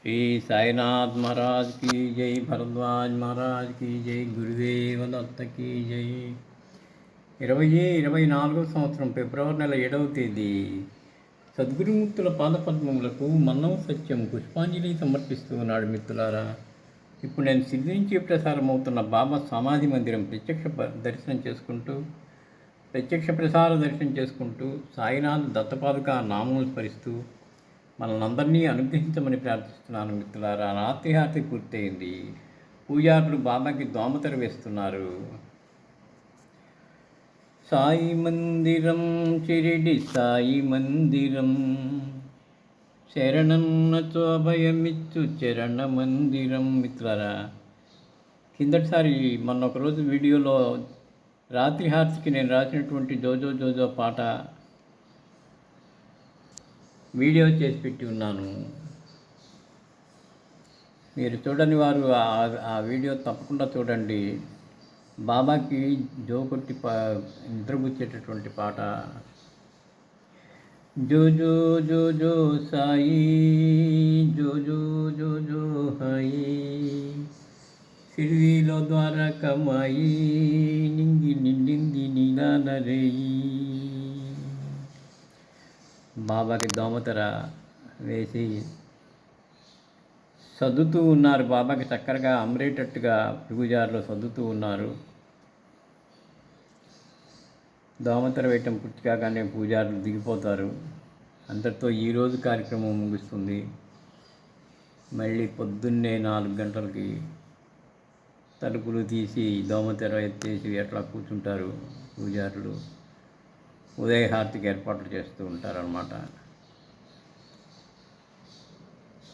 శ్రీ సాయినాథ్ మహారాజ్ की జై భరద్వాజ్ మహారాజ్ की జై గురుదేవ దత్త की జై ఇరవై ఇరవై నాలుగో సంవత్సరం ఫిబ్రవరి నెల ఏడవ తేదీ సద్గురుమూర్తుల పాదపద్మములకు మన్నం సత్యం పుష్పాంజలి సమర్పిస్తూ ఉన్నాడు మిత్రులారా ఇప్పుడు నేను సిద్ధి నుంచి ప్రసారం అవుతున్న బాబా సమాధి మందిరం ప్రత్యక్ష ప- దర్శనం చేసుకుంటూ ప్రత్యక్ష ప్రసార దర్శనం చేసుకుంటూ సాయినాథ్ దత్తపాదుక నామం స్మరిస్తూ మనల్ని అందరినీ అనుగ్రహించమని ప్రార్థిస్తున్నాను మిత్రులారా. రాత్రి పూర్తయింది. పూజారులు బాబాకి దోమతెర వేస్తున్నారు. సాయి మందిరం చిరిడి సాయి మందిరం. శరణన్నతో అభయమిచ్చు చరణ మందిరం మిత్రులారా. కిందటిసారి మొన్న ఒకరోజు వీడియోలో రాత్రి నేను రాసినటువంటి జోజో జోజో పాట వీడియో చేసి పెట్టి ఉన్నాను. మీరు చూడని వారు ఆ- వీడియో తప్పకుండా చూడండి. బాబాకి జో కొట్టి పా నిద్రపుచ్చేటటువంటి పాట. జో జో జో జో సాయి జో జో జో జో హాయి సిరివిలో ద్వారా కమాయి నింగి నిండింది నీలా రేయి. బాబాకి దోమతెర వేసి సర్దుతూ ఉన్నారు. బాబాకి చక్కరగా అమరేటట్టుగా పూజారులు సర్దుతూ ఉన్నారు. దోమతెర వేయటం పూర్తి కాగానే పూజారులు దిగిపోతారు. అంతటితో ఈరోజు కార్యక్రమం ముగుస్తుంది. మళ్ళీ పొద్దున్నే నాలుగు గంటలకి తలుపులు తీసి దోమతెర ఎత్తేసి అట్లా కూర్చుంటారు పూజారులు. ఉదయహారతికి ఏర్పాట్లు చేస్తూ ఉంటారనమాట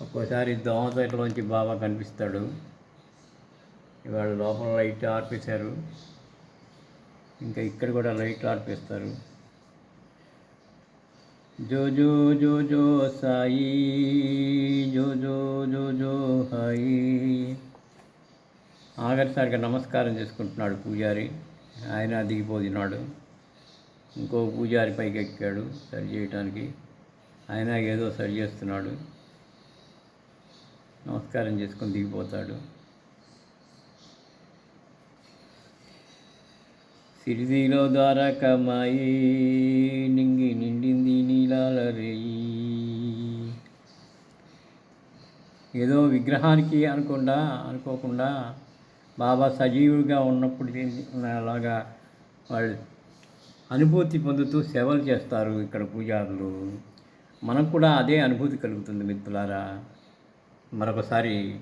ఒక్కోసారి దోమతలోంచి బాబా కనిపిస్తాడు. ఇవాళ లోపల లైట్ ఆర్పేశారు. ఇంకా ఇక్కడ కూడా లైట్లు ఆర్పేస్తారు. జో జో జో జో సాయి జో జో జో జో హాయి. ఆఖరిసారిగా నమస్కారం చేసుకుంటున్నాడు పూజారి. ఆయన దిగిపోతున్నాడు. ఇంకో పూజారి పైకి ఎక్కాడు సరి చేయటానికి. ఆయన ఏదో సరి చేస్తున్నాడు. నమస్కారం చేసుకొని దిగిపోతాడు. సిరిదిలో ద్వారకమాయి నింగి నిండింది నీలాల రేయి. ఏదో విగ్రహానికి అనుకుండా అనుకోకుండా బాబా సజీవుడిగా ఉన్నప్పుడు అలాగా వాళ్ళు అనుభూతి పొందుతూ సేవలు చేస్తారు ఇక్కడ పూజారులు. మనకు కూడా అదే అనుభూతి కలుగుతుంది మిత్రులారా. మరొకసారి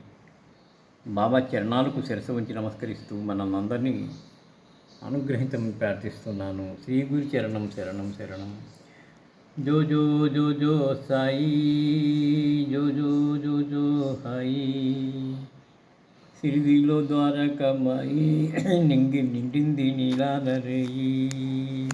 బాబా చరణాలకు శిరస ఉంచి నమస్కరిస్తూ మనల్ని అందరినీ అనుగ్రహించమని ప్రార్థిస్తున్నాను. శ్రీ గురు చరణం శరణం శరణం. జో జో జో జో సాయి. జో జో జో జో హాయి. సిరిదిలో ద్వారకమాయి. నింగి నిండింది నీలాల